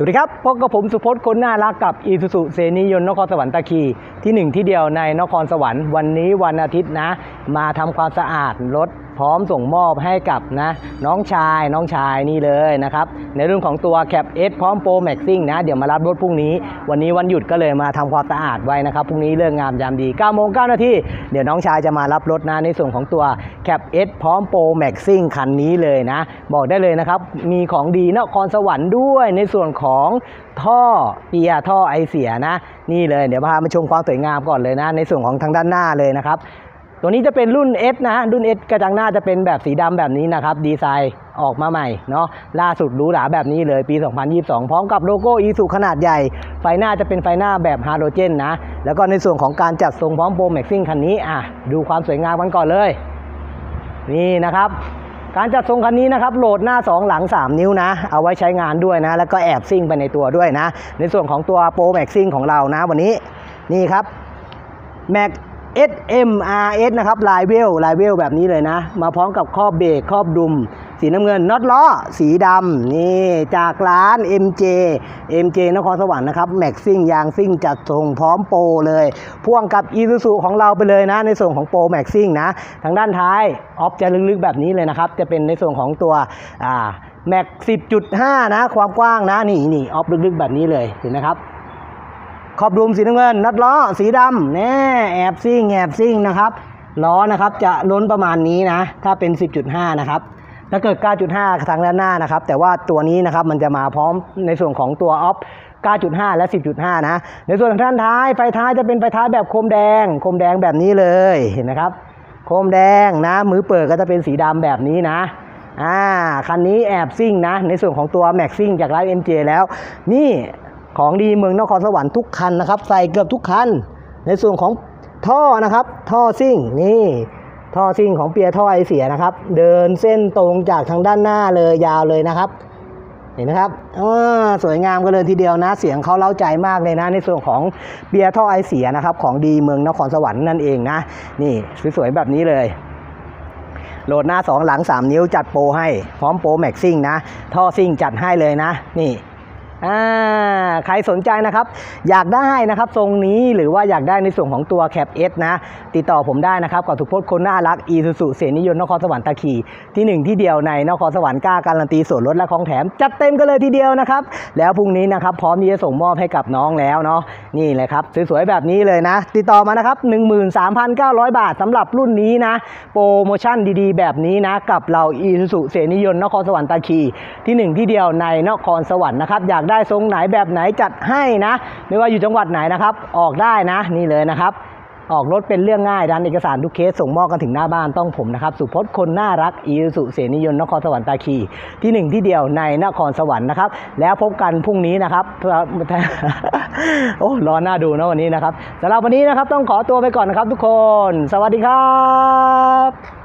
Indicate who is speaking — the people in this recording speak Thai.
Speaker 1: สวัสดีครับพบกับผมสุพจน์คนน่ารักกับอีซูซูเซนิยนนครสวรรค์ตะคีที่หนึ่งที่เดียวในนครสวรรค์วันนี้วันอาทิตย์นะ มาทำความสะอาดรถ พร้อมส่งมอบให้กับนะน้องชายน้องชายนี่เลยนะครับ ในเรื่องของตัวแคปเอสพร้อมโปรแม็กซิ่งนะ เดี๋ยวมารับรถพรุ่งนี้ วันนี้วันหยุดก็เลยมาทำความสะอาดไว้นะครับ พรุ่งนี้เรื่องงามยามดี9โมง9นาทีเดี๋ยวน้องชายจะมารับรถนะในส่วนของตัวแคปเอสพร้อมโปรแม็กซิ่งคันนี้เลยนะ บอกได้เลยนะครับ มีของดีนครสวรรค์ด้วยในส่วนของท่อเปียท่อไอเสียนะ นี่เลยเดี๋ยวพามาชมความสวยงามก่อนเลยนะ ในส่วนของทางด้านหน้าเลยนะครับ ตัวนี้จะเป็นรุ่น S นะฮะรุ่น S กระจังหน้าจะเป็นแบบสีดำแบบนี้นะครับ ดีไซน์ออกมาใหม่เนาะล่าสุดหรูหราแบบนี้เลยปี 2022 พร้อมกับโลโก้อีสุขนาดใหญ่ ไฟหน้าจะเป็นไฟหน้าแบบฮาโลเจนนะ แล้วก็ในส่วนของการจัดทรงพร้อมโปรแม็กซิ่งคันนี้อะดูความสวยงามกันก่อนเลย นี่นะครับการจัดทรงคันนี้นะครับโหลดหน้า 2 หลัง 3 นิ้วนะ เอาไว้ใช้งานด้วยนะ แล้วก็แอบซิ่งไปในตัวด้วยนะ ในส่วนของตัวโปรแม็กซิ่งของเรานะ วันนี้นี่ครับ Mac SMRS นะครับลายเวลลายเวลแบบนี้เลยนะ มาพร้อมกับครอบเบรกครอบดุม สีน้ำเงินน็อตล้อ สีดำนี่จากร้าน MJ MJ นครสวรรค์นะครับแม็กซิ่งยางซิ่งจัดทรงพร้อมโปรเลย พ่วงกับ i s u z u ของเราไปเลยนะ ในส่วนของโปรแม็กซิ่งนะ ทางด้านท้ายออฟจะลึกๆแบบนี้เลยนะครับ จะเป็นในส่วนของตัวอ่าแม็ก10.5 นะ ความกว้างนะ นี่นี่ออฟลึกๆแบบนี้เลยเห็นไหมครับ ขอบดุมสีน้ำเงินนัดล้อสีดำแน่แอบซิ่งแอบซิ่งนะครับล้อนะครับจะล้นประมาณนี้นะ ถ้าเป็น 10.5 นะครับถ้าเกิด 9.5 ทางด้านหน้านะครับ แต่ว่าตัวนี้นะครับมันจะมาพร้อมในส่วนของตัวออฟ 9.5 และ 10.5 นะ ในส่วนของด้านท้าย ไฟท้ายจะเป็นไฟท้ายแบบโคมแดง โคมแดงแบบนี้เลย เห็นไหมครับ โคมแดงนะ มือเปิดก็จะเป็นสีดำแบบนี้นะ อ่า คันนี้แอบซิ่งนะ ในส่วนของตัวแม็กซิ่งจากร้าน MJ แล้ว นี่ ของดีเมืองนครสวรรค์ทุกคันนะครับ ใส่เกือบทุกคัน ในส่วนของท่อนะครับ ท่อซิ่งนี่ท่อซิ่งของเปียร์ท่อไอเสียนะครับ เดินเส้นตรงจากทางด้านหน้าเลยยาวเลยนะครับ เห็นไหมครับสวยงามกันเลยทีเดียวนะ เสียงเขาเล้าใจมากเลยนะ ในส่วนของเบียร์ท่อไอเสียนะครับ ของดีเมืองนครสวรรค์นั่นเองนะ นี่สวยๆแบบนี้เลยโหลดหน้า 2 หลัง 3 นิ้วจัดโปรให้ พร้อมโปรแม็กซิ่งนะ ท่อซิ่งจัดให้เลยนะ นี่ อ่าใครสนใจนะครับ อยากได้นะครับทรงนี้หรือว่าอยากได้ในส่วนของตัวแคปเอสนะ ติดต่อผมได้นะครับ กับทุกพจน์คนน่ารักอีซูซูเสนิยนนครสวรรค์ตะคีที่หนึ่งที่เดียวในนครสวรรค์กล้าการันตีส่วนลดและของแถม จัดเต็มกันเลยทีเดียวนะครับ แล้วพรุ่งนี้นะครับ พร้อมที่จะส่งมอบให้กับน้องแล้วเนาะนี่เลยครับสวยๆแบบนี้เลยนะ ติดต่อมานะครับ 13,900 บาทสำหรับรุ่นนี้นะ โปรโมชั่นดีๆ แบบนี้นะกับเราอีซูซูเสนิยนนครสวรรค์ตะคีที่หนึ่งที่เดียวในนครสวรรค์นะครับอยากได้ทรงไหนแบบไหนจัดให้นะ ไม่ว่าอยู่จังหวัดไหนนะครับ ออกได้นะ นี่เลยนะครับ ออกรถเป็นเรื่องง่ายดันเอกสารทุกเคสส่งมอบกันถึงหน้าบ้านต้องผมนะครับ สุพจน์คนน่ารักอีสุเสนิยนนครสวรรค์ตาคีที่หนึ่งที่เดียวในนครสวรรค์นะครับ แล้วพบกันพรุ่งนี้นะครับโอ้รอหน้าดูนะวันนี้นะครับสำหรับวันนี้นะครับต้องขอตัวไปก่อนนะครับทุกคน สวัสดีครับ